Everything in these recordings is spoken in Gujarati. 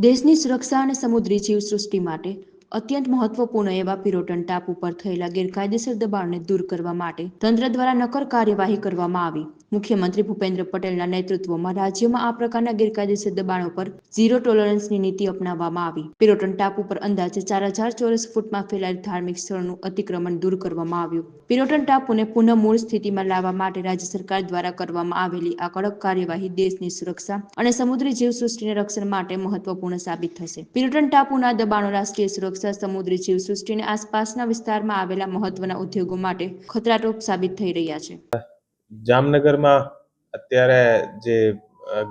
દેશની સુરક્ષા અને સમુદ્રી જીવસૃષ્ટિ માટે અત્યંત મહત્વપૂર્ણ એવા પિરોટન ટાપુ પર થયેલા ગેરકાયદેસર દબાણને દૂર કરવા માટે તંત્ર દ્વારા નક્કર કાર્યવાહી કરવામાં આવી. મુખ્યમંત્રી ભૂપેન્દ્ર પટેલના નેતૃત્વમાં રાજ્યમાં આ પ્રકારના ગેરકાયદેસર દબાણો પર ઝીરો ટોલરન્સની નીતિ અપનાવવામાં આવી. પિરોટન ટાપુ ઉપર અંદાજે ચાર હજાર ચોરસ ફૂટમાં ફેલાયેલ ધાર્મિક સ્થળનું અતિક્રમણ દૂર કરવામાં આવ્યું. પિરોટન ટાપુને પુનઃ મૂળ સ્થિતિમાં લાવવા માટે રાજ્ય સરકાર દ્વારા કરવામાં આવેલી આ કડક કાર્યવાહી દેશની સુરક્ષા અને સમુદ્રી જીવસૃષ્ટિને રક્ષણ માટે મહત્વપૂર્ણ સાબિત થશે. પિરોટન ટાપુના દબાણો રાષ્ટ્રીય સુરક્ષા સમુદ્રી જીવસૃષ્ટિ અને આસપાસના વિસ્તારમાં આવેલા મહત્વના ઉદ્યોગો માટે ખતરારૂપ સાબિત થઈ રહ્યા છે. જામનગરમાં અત્યારે જે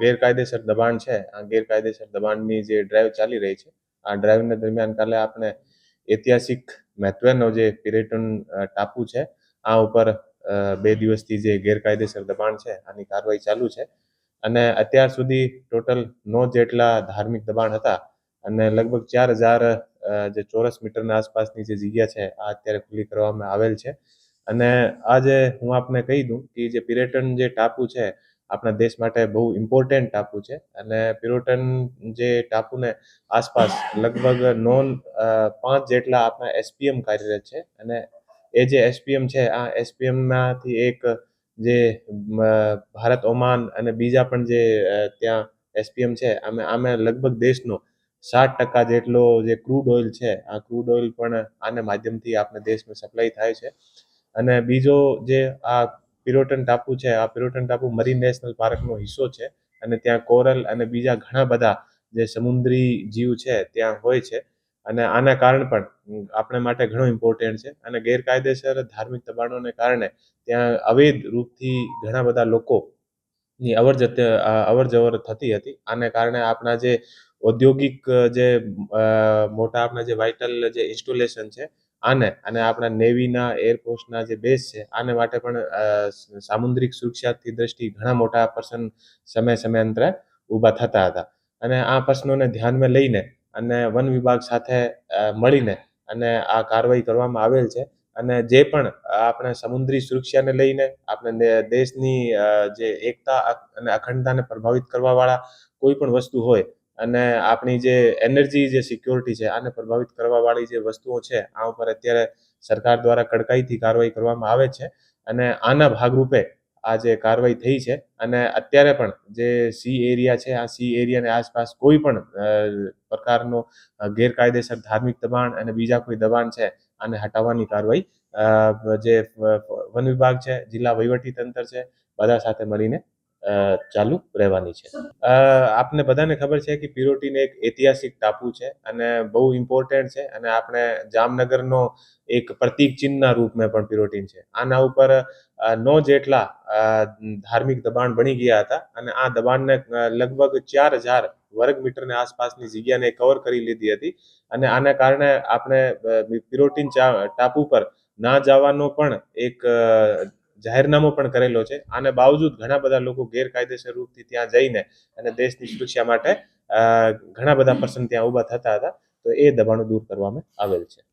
ગેરકાયદેસર દબાણ છે, આ ગેરકાયદેસર દબાણની જે ડ્રાઈવ ચાલી રહી છે, આ ડ્રાઈવના દરમિયાન કાલે આપણે ઐતિહાસિક મહત્વનો જે પિરેટન ટાપુ છે, આ ઉપર બે દિવસથી જે ગેરકાયદેસર દબાણ છે, આની કાર્યવાહી ચાલુ છે. અને અત્યાર સુધી ટોટલ નો જેટલા ધાર્મિક દબાણ હતા અને લગભગ ચાર હજાર જે ચોરસ મીટરના આસપાસની જે જગ્યા છે, આ અત્યારે ખુલ્લી કરવામાં આવેલ છે. અને આજે હું આપને કહી દઉં કે જે પિરેટન જે ટાપુ છે, આપણા દેશ માટે બહુ ઇમ્પોર્ટન્ટ ટાપુ છે. અને પિરોટન જે ટાપુને આસપાસ લગભગ નોન પાંચ જેટલા આપણા એસપીએમ કાર્યરત છે. અને એ જે એસપીએમ છે, આ એસપીએમમાંથી એક જે ભારત, ઓમાન અને બીજા પણ જે ત્યાં એસપીએમ છે, આમે આમે લગભગ દેશનો સાઠ ટકા જેટલો જે ક્રૂડ ઓઇલ છે, આ ક્રૂડ ઓઇલ પણ આને માધ્યમથી આપણે દેશમાં સપ્લાય થાય છે. અને બીજો જે આ પિરોટન ટાપુ છે, આ પિરોટન ટાપુ મરીન નેશનલ પાર્કનો હિસ્સો છે અને ત્યાં કોરલ અને બીજા ઘણા બધા જે સમુદ્રી જીવ છે ત્યાં હોય છે. અને આના કારણ પણ આપણે માટે ઘણો ઇમ્પોર્ટન્ટ છે અને ગેરકાયદેસર ધાર્મિક દબાણોને કારણે ત્યાં અવૈધ રૂપથી ઘણા બધા લોકોની અવર જત અવર જવર થતી હતી. આને કારણે આપણા જે ઔદ્યોગિક જે મોટા આપણા જે વાઇટલ જે ઇન્સ્ટોલેશન છે, આને, અને આપણા નેવીના એરફોર્સના જે બેઝ છે, આને માટે પણ સામુદ્રિક સુરક્ષાથી દ્રષ્ટિ ઘણા મોટા પ્રશ્ન સમય સમયાંતરે ઊભા થતા હતા. અને આ પ્રશ્નોને ધ્યાનમાં લઈને અને વન વિભાગ સાથે મળીને અને આ કાર્યવાહી કરવામાં આવેલ છે. અને જે પણ આપણે સમુદ્રી સુરક્ષાને લઈને આપણે દેશની જે એકતા અને અખંડતાને પ્રભાવિત કરવાવાળા કોઈ પણ વસ્તુ હોય અને આપણી જે એનર્જી જે સિક્યોરિટી છે, આને પ્રભાવિત કરવાવાળી જે વસ્તુઓ છે, આ ઉપર અત્યારે સરકાર દ્વારા કડકાઈથી કાર્યવાહી કરવામાં આવે છે અને આના ભાગરૂપે આ જે કાર્યવાહી થઈ છે અને અત્યારે પણ જે સી એરિયા છે, આ સી એરિયાની આસપાસ કોઈ પણ પ્રકારનો ગેરકાયદેસર ધાર્મિક દબાણ અને બીજા કોઈ દબાણ છે, આને હટાવવાની કાર્યવાહી જે વન વિભાગ છે, જિલ્લા વહીવટી તંત્ર છે, બધા સાથે મળીને ચાલુ રહેવાની છે. આપને બધાને ખબર છે કે પિરોટીન એક ઐતિહાસિક ટાપુ છે અને બહુ ઇમ્પોર્ટન્ટ છે અને આપણે જામનગરનો એક પ્રતિક ચિહ્નના રૂપમાં પણ પિરોટીન છે. આના ઉપર નો જેટલા ધાર્મિક દબાણ બની ગયા હતા અને આ દબાણને લગભગ ચાર હજાર વર્ગ મીટરની આસપાસની જગ્યાને કવર કરી લીધી હતી અને આના કારણે આપણે પિરોટીન ટાપુ પર ના જવાનો પણ એક જાહેરનામું પણ કરેલો છે. આને બાવજૂદ ઘણા બધા લોકો ગેરકાયદેસર રૂપથી ત્યાં જઈને અને દેશની સુરક્ષા માટે ઘણા બધા પ્રસંગ ત્યાં ઊભા થતા હતા. તો એ દબાણો દૂર કરવામાં આવેલ છે.